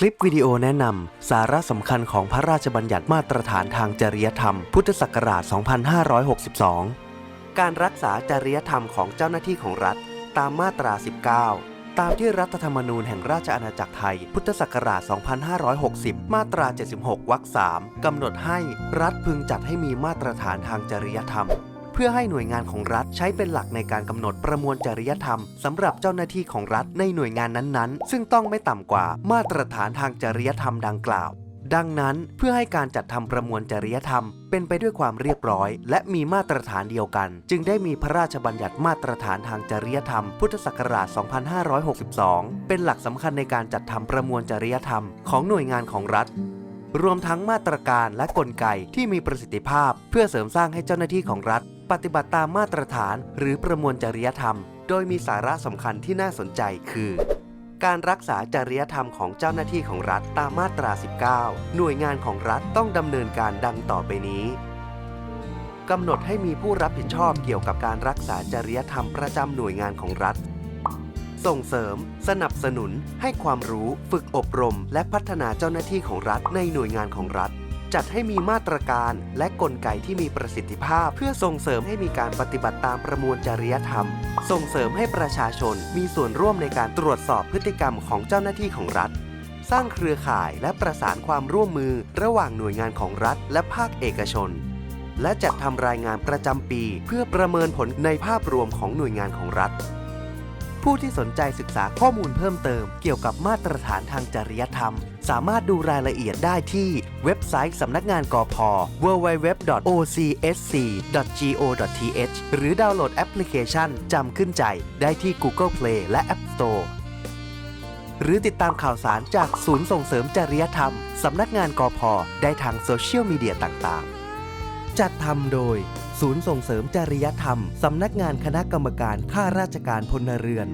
คลิปวิดีโอแนะนำ สาระสำคัญของพระราชบัญญัติมาตรฐานทางจริยธรรม พุทธศักราช 2562 การรักษาจริยธรรมของเจ้าหน้าที่ของรัฐ ตามมาตรา 19 ตามที่รัฐธรรมนูญแห่งราชอาณาจักรไทย พุทธศักราช 2560 มาตรา 76 วรรค 3 กำหนดให้รัฐพึงจัดให้มีมาตรฐานทางจริยธรรม เพื่อให้หน่วยงานของรัฐใช้เป็นหลักในการกำหนดประมวลจริยธรรมสำหรับเจ้าหน้าที่ของรัฐในหน่วยงานนั้นๆ ซึ่งต้องไม่ต่ำกว่ามาตรฐานทางจริยธรรมดังกล่าวดังนั้นเพื่อให้การจัดทำประมวลจริยธรรม เป็นไปด้วยความเรียบร้อย และมีมาตรฐานเดียวกัน จึงได้มีพระราชบัญญัติมาตรฐานทางจริยธรรม พุทธศักราช 2562 เป็นหลักสำคัญในการจัดทำประมวลจริยธรรมของหน่วยงานของรัฐ รวมทั้งมาตรการและกลไกที่มีประสิทธิภาพ เพื่อเสริมสร้างให้เจ้าหน้าที่ของรัฐ ปฏิบัติตามมาตรฐานหรือประมวลจริยธรรม โดยมีสาระสำคัญที่น่าสนใจคือ การรักษาจริยธรรมของเจ้าหน้าที่ของรัฐตามมาตรา 19 หน่วยงานของรัฐต้องดำเนินการดังต่อไปนี้กำหนดให้มีผู้รับผิดชอบเกี่ยวกับการรักษาจริยธรรมประจำหน่วยงานของรัฐ ส่งเสริม สนับสนุน ให้ความรู้ ฝึกอบรม และพัฒนาเจ้าหน้าที่ของรัฐในหน่วยงานของรัฐ จัดให้มีมาตรการและกลไกที่มีประสิทธิภาพ เพื่อส่งเสริมให้มีการปฏิบัติตามประมวลจริยธรรม ส่งเสริมให้ประชาชนมีส่วนร่วมในการตรวจสอบพฤติกรรมของเจ้าหน้าที่ของรัฐ สร้างเครือข่ายและประสานความร่วมมือระหว่างหน่วยงานของรัฐ และภาคเอกชน และจัดทำรายงานประจำปี เพื่อประเมินผลในภาพรวมของหน่วยงานของรัฐ ผู้ที่สนใจศึกษาข้อมูลเพิ่มเติม เกี่ยวกับมาตรฐานทางจริยธรรม สามารถดูรายละเอียดได้ที่เว็บไซต์สำนักงานกอพ www.ocsc.go.th หรือดาวน์โหลดแอปพลิเคชันจำขึ้นใจได้ที่ Google Play และ App Store หรือติดตามข่าวสารจากศูนย์ส่งเสริมจริยธรรม สำนักงานกอพได้ทางโซเชียลมีเดียต่างๆ จัดทำโดย ศูนย์ส่งเสริมจริยธรรม สำนักงานคณะกรรมการข้าราชการพลเรือน